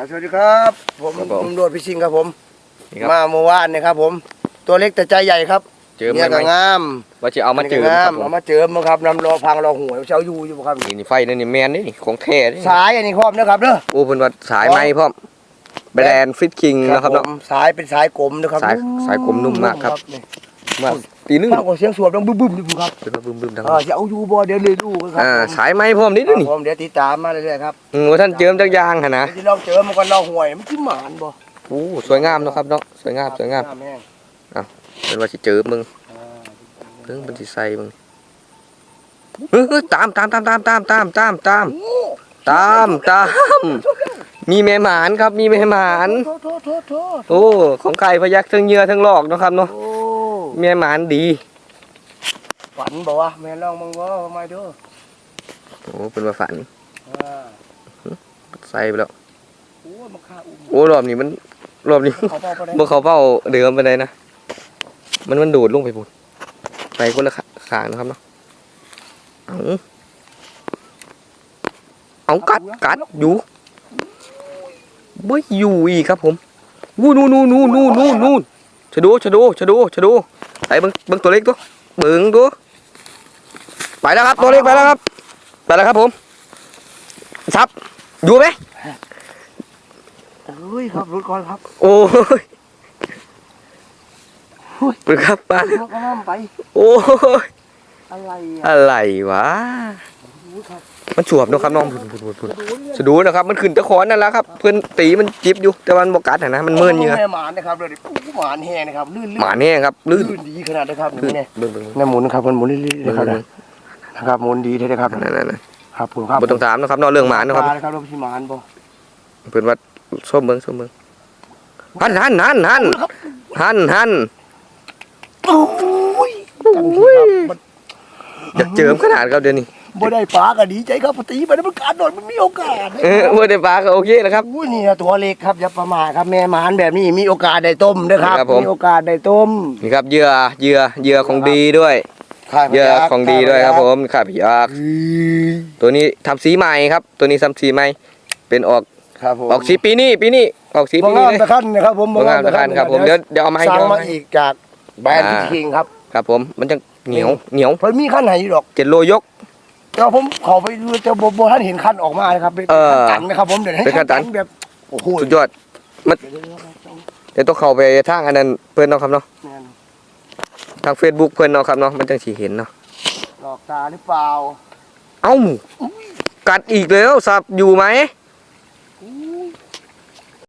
ครับสวัสดีครับ ผมครับผมตำรวจพิชิงครับผม นี่ครับมาเมื่อวานเนี่ยครับผม ตัวเล็กแต่ใจใหญ่ครับเจอไหมเนี่ยไหมก็งามว่าจะเอามาเจอนี่ก็คงารัมบผมเอามาเจอมาครับนำรอพังรอหวยเช้าอยู่อยู่ครับ นี่นี่ไฟนี่นี่แมนนี่นี่ของแท้นี่สายอันนี้ครอบนะครับเด้อ โอ้เพิ่นว่าสายไม้พร้อมแบรนด์ฟิตคิงนะครับผเนาะมสายเป็นสายกลมนะครับสายสายกลมนุ่มมากครับ นี่ มาปีนึงฟังเสียงสวดดังบึ้มบึ้มนี่ครับเป็นว่าบึ้มๆทั้งอ่าจะเอาอยู่บ่เดี๋ยวเลยดูกันครัอ่าผมสายไม้พร้อมนี่ครันี่บผมเดี๋ยวติดตามมาเรื่อยๆครับอืมว่าท่านเจิมจักอยางหั่นนะที่ลองเจอมันก็ลองหวยมันคือหมานบ่โอ้สวยงามเนาะครับเนาะสวยงามสวยงามแม่งเป็นว่าสิเจอมึงอ่าเพิ่งเป็นสิใส่มึงเฮ้ยตามตามตามตามตามตามตามตามโอ้ตามตามมีแม่หมานครับมีแม่หมานโทษโทษโทษโทษโอ้ ของไก่พยักทั้งเหยื่อทั้งหลอกเนาะครับเนาะ โอ้ แม่หมานดีฝันบอกว่าแม่ลองมึงว่าทำไมเด้อโอ้เป็นว่าฝันอ่าใส่ไปแล้วโอ้ยมันฆ่าอุ้มโอ้รอบนี้มันรอบนี้เขาเป้าไปได้เมื่อเขาเป้าเดิมไปเลยนะมันมันโดดลงไปพุ่นไปคนละขาขางนะครับเนาะเอาเอากัดกัดอยู่ไม่อยู่อีกครับผมวูนู่นนู่นนู่นนู่นนู่นนู่นชะดูชะดูชะดูชะดู ไปเบิ้งเบิ้งตัวเล็กตัวเบิ้งตัวไปแล้วครับตัวเล็กไปแล้วครับไปแล้วครับผมซับอยู่ไหมเฮ้ยครับรถก่อนครับ โอ้ยเป็นครับป้าเขาก็น้ำไป โอ้ยอะไรอะอะไรวะโอ้ยครับ มันฉวบเนาะครับน้องพุ่นพุ่นพุ่นพุ่นสะดูนะครับ มันขึ้นตะขอนนั่นแหละครับ เพื่อนตีมันจิบอยู่ แต่ว่ามันบกัดอะนะ มันเมินเหงื่อแม่หมานนะครับเดี๋ยวนี้โอ้หมานแห้งนะครับ ลื่นหมาแน่ครับลื่นลื่นดีขนาดนะครับลื่นี่นเนี่ยเบิ่งเบิ่งนี่หมุนครับมันหมุนลื่นๆเบิ่นะงครับเบิ่งนะครับหมุนดีเลยนะครับนั่นนั่นนั่นครับผมครับบ่ต้องถามนะครับเนอกเรื่องหมานะครับปลนะครับเราพี่หมานบ่เพื่อนว่าส้มเบิ่งส้มเบิ่งหันหันหันหันหันหันโอ้ยจังสิครับมันอยากเจิมขนาดครับเดี๋ยวนี้ บ่ได้ปลาก็ดีใจครับตีไปแล้วมันการโดดมันมีโอกาสเออเมื่อได้ปลาก็โอเคนะครับอุ้ยนี่นะตัวเล็กครับอย่าประมาทครับแม่หมานแบบนี้มีโอกาสได้ต้มนะครับครับผม มีโอกาสได้ต้มนี่ครับเหยื่อเหยื่อเหยื่อของดีด้วยเหยื่อของดีด้วยครับผมขาพี่ยากอืมตัวนี้ทำสีใหม่ครับ ตัวนี้ทำสีใหม่เป็นออกครับผมออกสีปีนี้ปีนี้ออกสีบ่ปีนี้งามเลย ตะขั้นนะครับผมบ่งามตะคันครับผมเดี๋ยวเดี๋ยวเอามาให้สั่งเดี๋ยวเอามามาให้อีกจากแบรนด์อ่าพิชิงครับ ครับผมมันจะเหนียวเหนียวเพิ่นมีขั้นไหนอยู่ดอกเจ็ดโลยก แต่ว่าผมขอไปดูแต่บ่บ่ท่านเห็นขั้นออกมานะครับเป็นเออขั้นตันนะครับผมเดี๋ยวให้เป็นขั้นตัน แบบโอ้โหสุดยอดเดี๋ยวต้องเข้าไปทางอันนั้นเพื่อนเนาะครับเนาะแม่นทาง Facebook เพื่อนเนาะครับเนาะมันจังสิเห็นเนาะหลอกตาหรือเปล่า เอ้ากัดอีกแล้วสับอยู่ไหมอู้